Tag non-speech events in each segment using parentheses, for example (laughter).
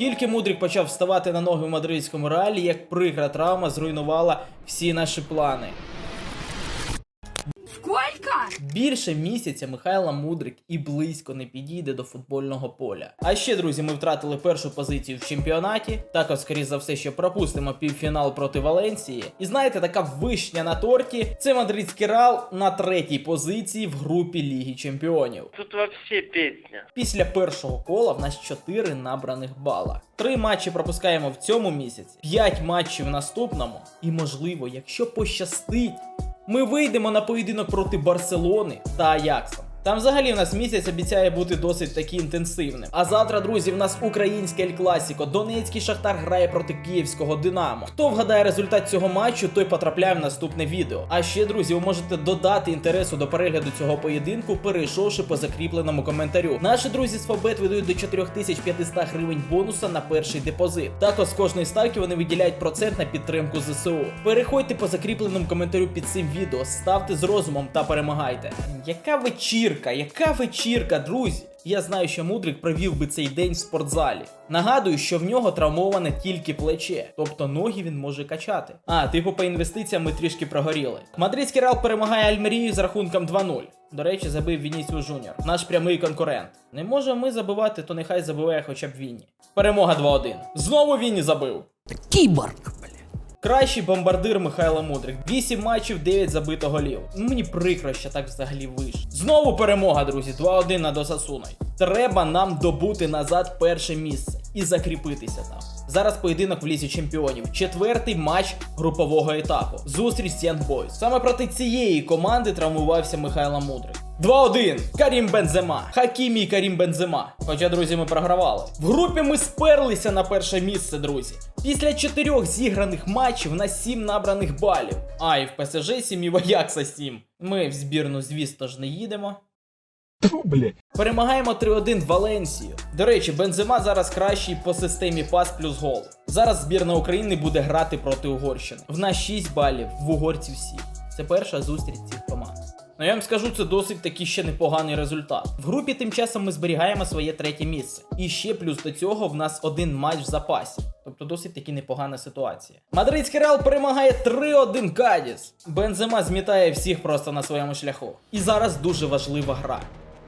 Тільки Мудрик почав вставати на ноги в мадридському реалі, як прикра травма зруйнувала всі наші плани. Сколько? Більше місяця Михайло Мудрик і близько не підійде до футбольного поля. А ще, друзі, ми втратили першу позицію в чемпіонаті. Також, скоріш за все, що пропустимо півфінал проти Валенції. І знаєте, така вишня на торті це мадридський Реал на третій позиції в групі Ліги Чемпіонів. Тут вообще песня. Після першого кола в нас 4 набраних бала. Три матчі пропускаємо в цьому місяці, 5 матчів в наступному. І можливо, якщо пощастить, ми вийдемо на поєдинок проти Барселони та Аякса. Там взагалі в нас місяць обіцяє бути досить таки інтенсивним. А завтра, друзі, в нас українське Ель Класіко. Донецький Шахтар грає проти київського Динамо. Хто вгадає результат цього матчу, той потрапляє в наступне відео. А ще, друзі, ви можете додати інтересу до перегляду цього поєдинку, перейшовши по закріпленому коментарю. Наші друзі з Фабет видають до 4500 гривень бонуса на перший депозит. Також з кожної ставки вони виділяють процент на підтримку ЗСУ. Переходьте по закріпленому коментарю під цим відео, ставте з розумом та перемагайте. Яка вечірка, яка вечірка, друзі! Я знаю, що Мудрик провів би цей день в спортзалі. Нагадую, що в нього травмоване тільки плече, тобто ноги він може качати. А, типу по інвестиціям ми трішки прогоріли. Мадридський Реал перемагає Альмерію з рахунком 2-0. До речі, забив Вінісіус Жуніор, наш прямий конкурент. Не може ми забивати, то нехай забиває хоча б Вінні. Перемога 2-1. Знову Вінні забив. Киборг, блядь. Кращий бомбардир Михайло Мудрик. 8 матчів, 9 забито голів. Мені прикро, що так взагалі вийшло. Знову перемога, друзі. 2-1 над Осасуною. Треба нам добути назад перше місце і закріпитися там. Зараз поєдинок в лізі чемпіонів. Четвертий матч групового етапу. Зустріч з Young Boys. Саме проти цієї команди травмувався Михайло Мудрик. 2-1. Карім Бензема. Хакімі і Карім Бензема. Хоча, друзі, ми програвали. В групі ми сперлися на перше місце, друзі. Після чотирьох зіграних матчів на 7 набраних балів. А, і в ПСЖ 7 і в Аякса 7. Ми в збірну, звісно ж, не їдемо. Перемагаємо 3-1 Валенсію. До речі, Бензема зараз кращий по системі пас плюс гол. Зараз збірна України буде грати проти Угорщини. В нас 6 балів, в угорців 7. Це перша зустріч цих команд. Ну я вам скажу, це досить таки ще непоганий результат. В групі тим часом ми зберігаємо своє третє місце. І ще плюс до цього в нас один матч в запасі. Тобто досить таки непогана ситуація. Мадридський Реал перемагає 3-1 Кадіс. Бензема змітає всіх просто на своєму шляху. І зараз дуже важлива гра.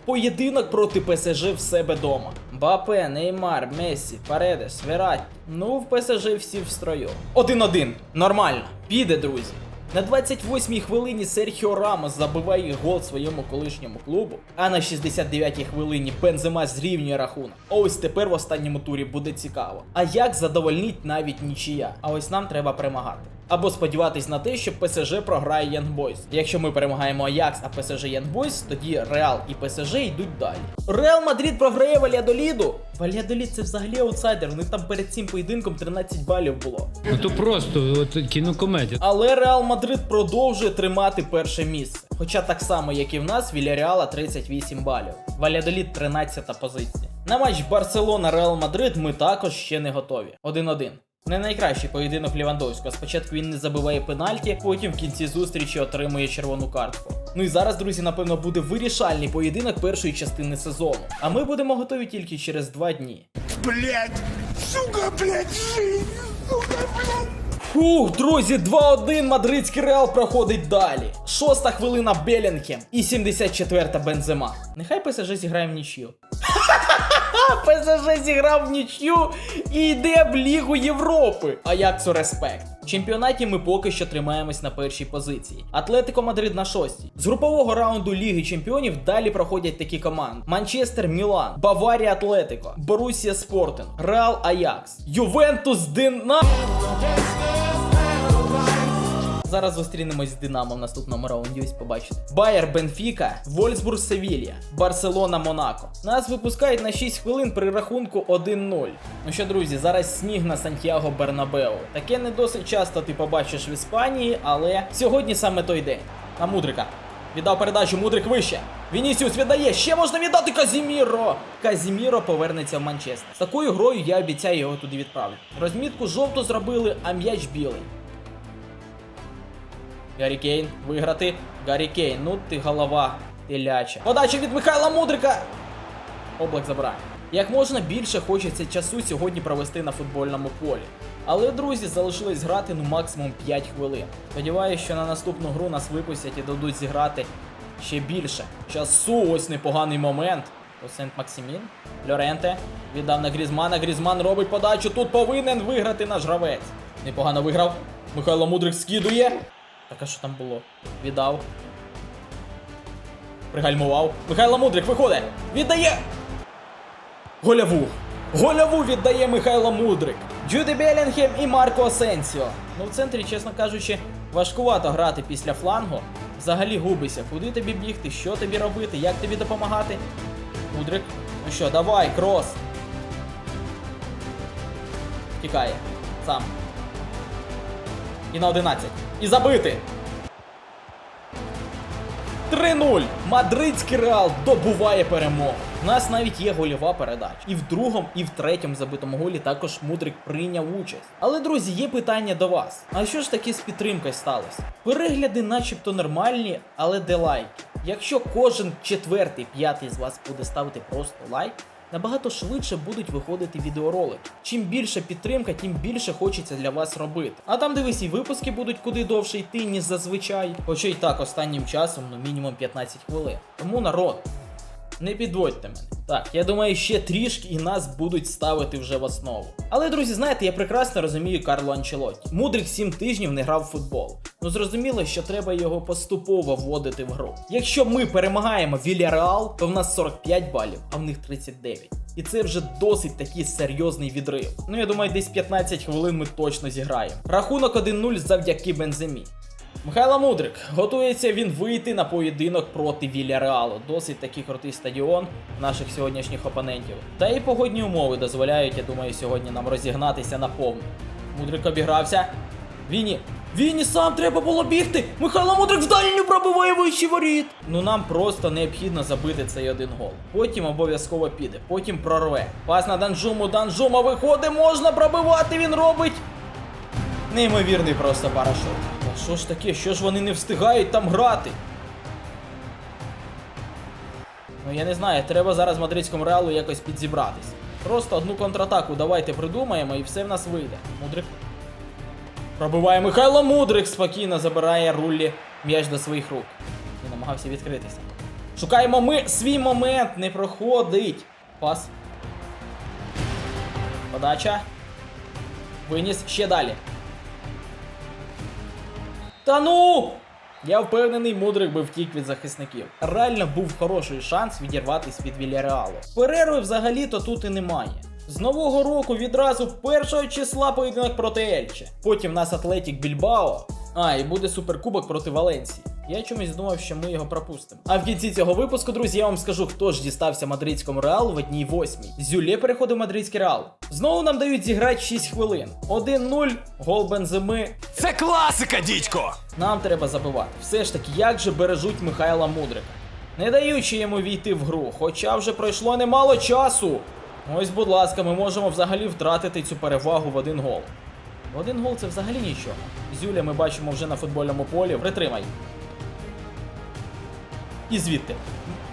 Поєдинок проти ПСЖ в себе дома. Бапе, Неймар, Мессі, Паредес, Вератті. Ну, в ПСЖ всі в строю. 1-1. Нормально. Піде, друзі. На 28-й хвилині Серхіо Рамос забиває гол своєму колишньому клубу, а на 69-й хвилині Бензема зрівнює рахунок. Ось тепер в останньому турі буде цікаво. А як задовольнить навіть нічия? А ось нам треба перемагати. Або сподіватись на те, що ПСЖ програє Young Boys. Якщо ми перемагаємо Аякс, а ПСЖ Young Boys, тоді Реал і ПСЖ йдуть далі. Реал Мадрид програє Вальядоліду. Вальядолід це взагалі аутсайдер. Них там перед цим поєдинком 13 балів було. Ну то просто от кінокомедія. Але Реал Мадрид продовжує тримати перше місце. Хоча так само, як і в нас, Вільяреала 38 балів. Валядоліт 13 позиція. На матч Барселона Реал Мадрид ми також ще не готові. 1-1. Не найкращий поєдинок Лівандовського. Спочатку він не забиває пенальті, потім в кінці зустрічі отримує червону картку. Ну і зараз, друзі, напевно, буде вирішальний поєдинок першої частини сезону. А ми будемо готові тільки через два дні. Блять, сука, блять, жизнь, сука, блять. Фух, друзі, 2-1 мадридський реал проходить далі. Шоста хвилина Белінгем і 74-та Бензема. Нехай ПСЖ зіграє в нічю. (laughs) ПСЖ зіграв в нічю і йде в Лігу Європи. Аяксу респект. В чемпіонаті ми поки що тримаємось на першій позиції. Атлетико Мадрид на шостій. З групового раунду Ліги Чемпіонів далі проходять такі команди: Манчестер Мілан, Баварія Атлетико, Борусія Спортинг, Реал Аякс, Ювентус Динамо. Зараз зустрінемось з Динамо в наступному раунді. Ось побачите. Байер Бенфіка, Вольсбург Севілья, Барселона Монако. Нас випускають на 6 хвилин при рахунку 1-0. Ну що, друзі, зараз сніг на Сантьяго Бернабеу. Таке не досить часто ти побачиш в Іспанії, але сьогодні саме той день. На Мудрика. Віддав передачу, Мудрик вище. Вінісіус віддає, ще можна віддати Казіміро. Казіміро повернеться в Манчестер. З такою грою я обіцяю його туди відправити. Розмітку жовту зробили, а м'яч білий. Гаррі Кейн, виграти. Гаррі Кейн, ну ти голова теляча. Подача від Михайла Мудрика. Облак забирає. Як можна більше хочеться часу сьогодні провести на футбольному полі. Але друзі залишилось грати ну максимум 5 хвилин. Сподіваюсь, що на наступну гру нас випустять і дадуть зіграти ще більше. Часу, ось непоганий момент. Сент Максимін. Лоренте віддав на Грізмана. Грізман робить подачу. Тут повинен виграти наш гравець. Непогано виграв. Михайло Мудрик скидує. Так а що там було? Віддав. Пригальмував. Михайло Мудрик виходить. Віддає. Голяву. Голяву віддає Михайло Мудрик. Джуді Белінгем і Марко Асенсіо. Ну в центрі, чесно кажучи, важкувато грати після флангу. Взагалі губися, куди тобі бігти, що тобі робити, як тобі допомагати. Мудрик. Ну що, давай, крос. Тікає. Сам. І на 11. І забити. 3-0. Мадридський реал добуває перемогу. У нас навіть є гольова передача. І в другому, і в третьому забитому голі також Мудрик прийняв участь. Але, друзі, є питання до вас. А що ж таки з підтримкою сталося? Перегляди начебто нормальні, але де лайки? Якщо кожен четвертий, п'ятий з вас буде ставити просто лайк, набагато швидше будуть виходити відеоролики. Чим більше підтримка, тим більше хочеться для вас робити. А там дивись, і випуски будуть куди довше йти, ніж зазвичай. Хоча й так останнім часом, ну мінімум 15 хвилин. Тому народ. Не підводьте мене. Так, я думаю, ще трішки і нас будуть ставити вже в основу. Але, друзі, знаєте, я прекрасно розумію Карло Анчелотті. Мудрик 7 тижнів не грав в футбол. Ну зрозуміло, що треба його поступово вводити в гру. Якщо ми перемагаємо Вільяреал, то в нас 45 балів, а в них 39. І це вже досить такий серйозний відрив. Ну я думаю, десь 15 хвилин ми точно зіграємо. Рахунок 1-0 завдяки Бенземі. Михайло Мудрик готується він вийти на поєдинок проти Вільяреалу. Досить такий крутий стадіон наших сьогоднішніх опонентів. Та і погодні умови дозволяють, я думаю, сьогодні нам розігнатися на повну. Мудрик обігрався. Віні. Віні сам треба було бігти! Михайло Мудрик в дальню пробиває вищий воріт! Ну нам просто необхідно забити цей один гол. Потім обов'язково піде, потім прорве. Пас на Данжуму, Данжума виходить, можна пробивати, він робить. Неймовірний просто парашут. А що ж таке? Що ж вони не встигають там грати? Ну я не знаю, треба зараз мадридському реалу якось підзібратись. Просто одну контратаку давайте придумаємо і все в нас вийде. Мудрик. Пробиває Михайло Мудрик, спокійно забирає рулі м'яч до своїх рук. І намагався відкритися. Шукаємо ми свій момент, не проходить. Пас. Подача. Виніс ще далі. Та ну! Я впевнений, Мудрик би втік від захисників. Реально був хороший шанс відірватись від Вільяреалу. Перерви взагалі-то тут і немає. З нового року відразу першого числа поєдинок проти Ельче. Потім в нас Атлетік Більбао. А, і буде суперкубок проти Валенсії. Я чомусь думав, що ми його пропустимо. А в кінці цього випуску, друзі, я вам скажу, хто ж дістався мадридському реалу в одній восьмій. Зюлє переходить в мадридський реал. Знову нам дають зіграти 6 хвилин. 1-0, гол Бенземи. Це класика, дідько! Нам треба забивати. Все ж таки, як же бережуть Михайла Мудрика, не даючи йому війти в гру, хоча вже пройшло немало часу. Ось, будь ласка, ми можемо взагалі втратити цю перевагу в один гол. Один гол це взагалі нічого. Зюля ми бачимо вже на футбольному полі. Притримай. І звідти.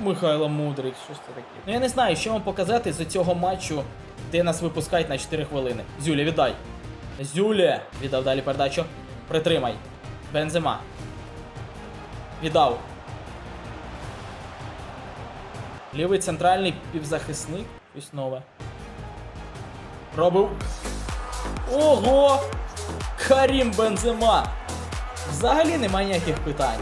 Михайло Мудрик, що це таке? Ну я не знаю, що вам показати з цього матчу, де нас випускають на 4 хвилини. Зюля, віддай. Зюля! Віддав далі передачу. Притримай. Бензема. Віддав. Лівий центральний півзахисник. Щось нове. Пробив. Ого! Карім Бензема! Взагалі немає ніяких питань.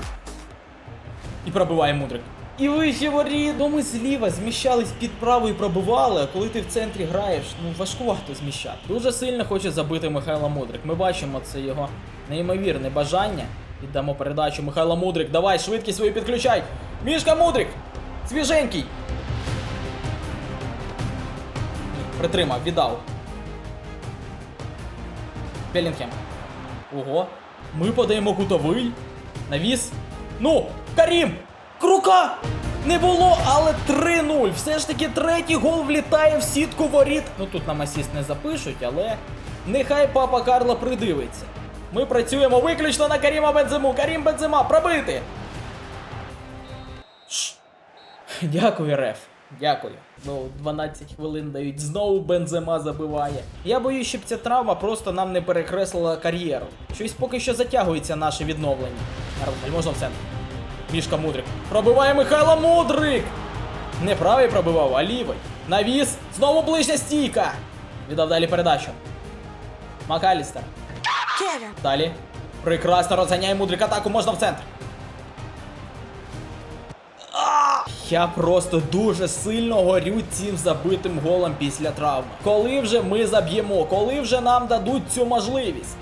І пробиває мудрик. І вище воріт, ну ми зліва зміщались під правою і пробивали, а коли ти в центрі граєш, ну важкувато зміщати. Дуже сильно хоче забити Михайло Мудрик. Ми бачимо це його неймовірне бажання. Віддамо передачу Михайло Мудрик. Давай, швидкість свою підключай. Мішка Мудрик! Свіженький! Притримав, віддав. Белінгем. Ого. Ми подаємо кутовий. Навіс. Ну, Карім! Крука! Не було, але 3-0. Все ж таки третій гол влітає в сітку воріт. Ну тут нам асіст не запишуть, але нехай папа Карло придивиться. Ми працюємо виключно на Каріма Бензему. Карім Бензема, пробити! Ш. Дякую, Реф. Дякую. Ну, 12 хвилин дають. Знову бензема забиває. Я боюсь, щоб ця травма просто нам не перекреслила кар'єру. Щось поки що затягується наше відновлення. Можна в центр. Мішка Мудрик. Пробиває Михайло Мудрик! Не правий пробивав, а лівий. Навіс. Знову ближня стійка. Віддав далі передачу. Макалістер. Далі. Прекрасно розганяє Мудрик атаку, можна в центр. Я просто дуже сильно горю цим забитим голом після травми. Коли вже ми заб'ємо, коли вже нам дадуть цю можливість.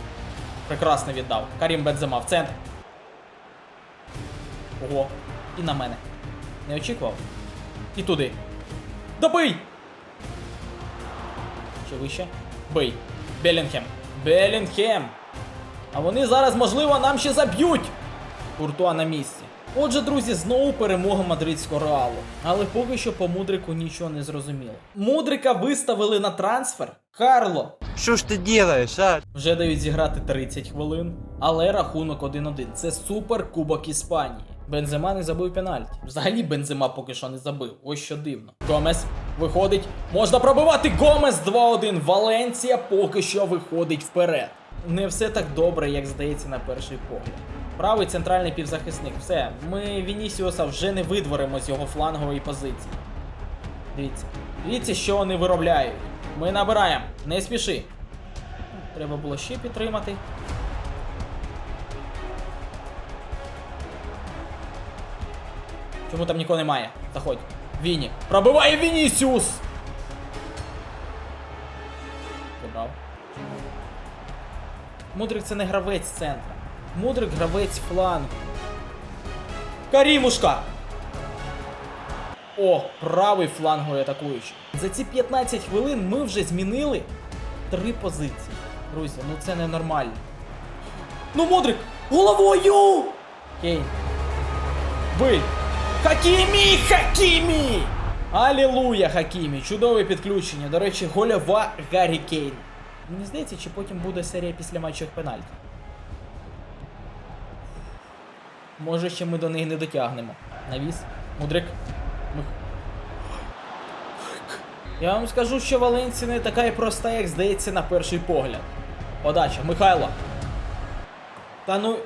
Прекрасно віддав. Карім Бензема в центр. Ого. І на мене. Не очікував. І туди. Добий! Ще вище. Бий. Белінгем. Белінгем. А вони зараз, можливо, нам ще заб'ють. Куртуа на місці. Отже, друзі, знову перемога мадридського реалу. Але поки що по Мудрику нічого не зрозуміло. Мудрика виставили на трансфер. Карло. Что ж ты делаешь, а? Вже дають зіграти 30 хвилин, але рахунок 1-1. Це супер кубок Іспанії. Бензема не забив пенальті. Взагалі Бензема поки що не забив. Ось що дивно. Гомес виходить. Можна пробивати Гомес 2-1. Валенція поки що виходить вперед. Не все так добре, як здається на перший погляд. Правий центральний півзахисник. Все, ми Вінісіуса вже не видворимо з його флангової позиції. Дивіться. Дивіться, що вони виробляють. Ми набираємо. Не спіши. Треба було ще підтримати. Чому там нікого немає? Заходь. Віні. Пробиває Вінісіус! Забрав. Мудрик це не гравець центра. Мудрик гравець флангу. Карімушка! О, правий фланговий атакуючий. За ці 15 хвилин ми вже змінили три позиції. Друзі, ну це ненормально. Ну, Мудрик! Головою! Кейн. Бий! Хакімі! Хакімі! Алілуя, Хакімі! Чудове підключення. До речі, гольова Гаррі Кейн. Мені здається, чи потім буде серія після матчів пенальті. Може, ще ми до них не дотягнемо. Навіс. Мудрик. Я вам скажу, що Валенція не така і проста, як здається на перший погляд. Подача, Михайло. Та ну.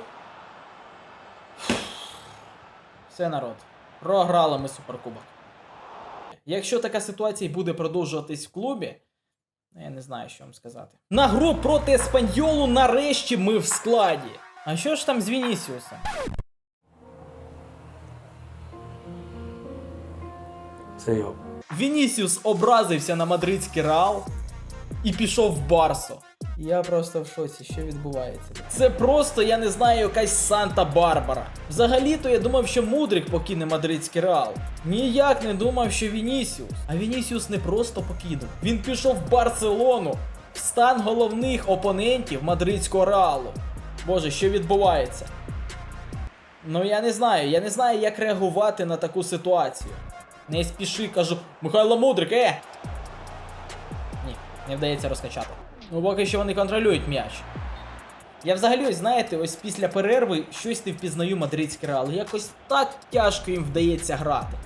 Все народ. Програли ми суперкубок. Якщо така ситуація буде продовжуватись в клубі, ну, я не знаю, що вам сказати. На гру проти Еспаньолу нарешті ми в складі. А що ж там з Вінісіусом? Це його. Вінісіус образився на мадридський реал і пішов в Барсо. Я просто в шоці, що відбувається. Це просто, я не знаю, якась Санта-Барбара. Взагалі-то я думав, що Мудрик покине мадридський реал. Ніяк не думав, що Вінісіус. А Вінісіус не просто покинув. Він пішов в Барселону в стан головних опонентів мадридського реалу. Боже, що відбувається? Ну я не знаю, я не знаю, як реагувати на таку ситуацію. Не спіши, кажу, Михайло Мудрик, е! Ні, не вдається розкачати. Ну, поки що вони контролюють м'яч. Я взагалі, знаєте, ось після перерви щось не впізнаю мадридський реал. Якось так тяжко їм вдається грати.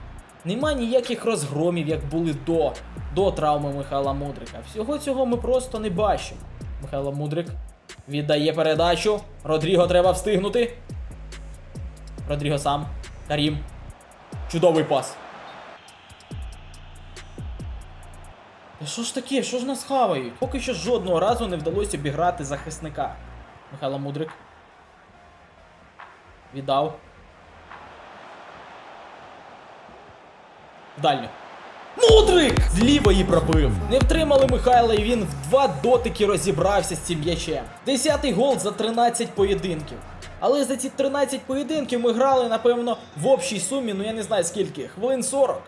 Нема ніяких розгромів, як були до, до травми Михайла Мудрика. Всього цього ми просто не бачимо. Михайло Мудрик віддає передачу. Родріго треба встигнути. Родріго сам. Карім. Чудовий пас. Що ж таке? Що ж нас хавають? Поки що жодного разу не вдалося обіграти захисника. Михайло Мудрик. Віддав. Дальню. Мудрик! З лівої пробив. Не втримали Михайла і він в два дотики розібрався з цим м'ячем. Десятий гол за 13 поєдинків. Але за ці 13 поєдинків ми грали, напевно, в общій сумі, ну я не знаю скільки, хвилин 40.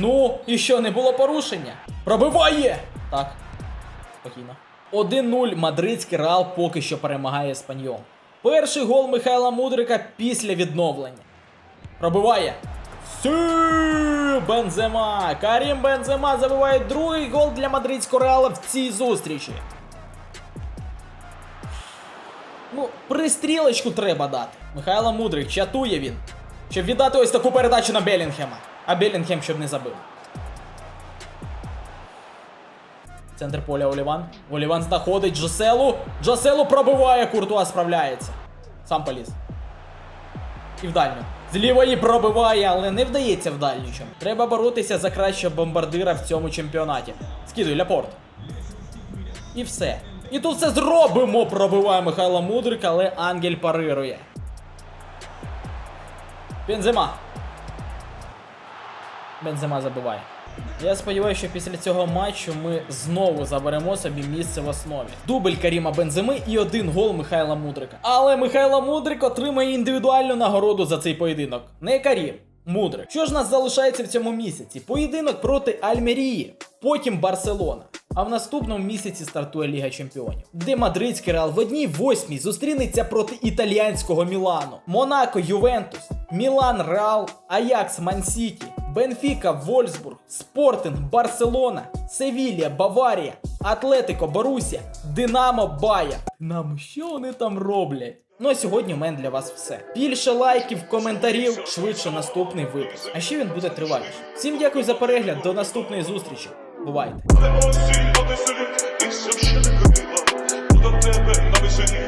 Ну, і що, не було порушення? Пробиває! Так. Спокійно. 1-0 мадридський реал поки що перемагає Еспаньол. Перший гол Михайла Мудрика після відновлення. Пробиває. Сі! Бензема! Карім Бензема забиває другий гол для мадридського реала в цій зустрічі. Ну, пристрілочку треба дати. Михайло Мудрик чатує він. Щоб віддати ось таку передачу на Белінгема. А Белінгем щоб не забив. Центр поля Оліван. Оліван знаходить Джоселу. Джоселу пробиває, Куртуа справляється. Сам поліз. І в дальню. З лівої пробиває, але не вдається в дальню. Треба боротися за кращого бомбардира в цьому чемпіонаті. Скидуй Ляпорт. І все. І тут все зробимо. Пробиває Михайло Мудрик, але Ангель парирує. Бензема. Бензема забиває. Я сподіваюся, що після цього матчу ми знову заберемо собі місце в основі. Дубль Каріма Бенземи і один гол Михайла Мудрика. Але Михайло Мудрик отримає індивідуальну нагороду за цей поєдинок. Не Карім. Мудрик. Що ж нас залишається в цьому місяці? Поєдинок проти Альмерії, потім Барселона. А в наступному місяці стартує Ліга Чемпіонів, де мадридський Реал в одній восьмій зустрінеться проти італіянського Мілану, Монако, Ювентус, Мілан, Реал, Аякс, Мансіті, Бенфіка, Вольсбург, Спортинг, Барселона, Севілія, Баварія, Атлетико, Борусія, Динамо, Бая. Нам що вони там роблять? Ну а сьогодні у мене для вас все. Більше лайків, коментарів, швидше наступний випуск. А ще він буде триваліше. Всім дякую за перегляд, до наступної зустрічі. Бувайте! Тебе на веселі,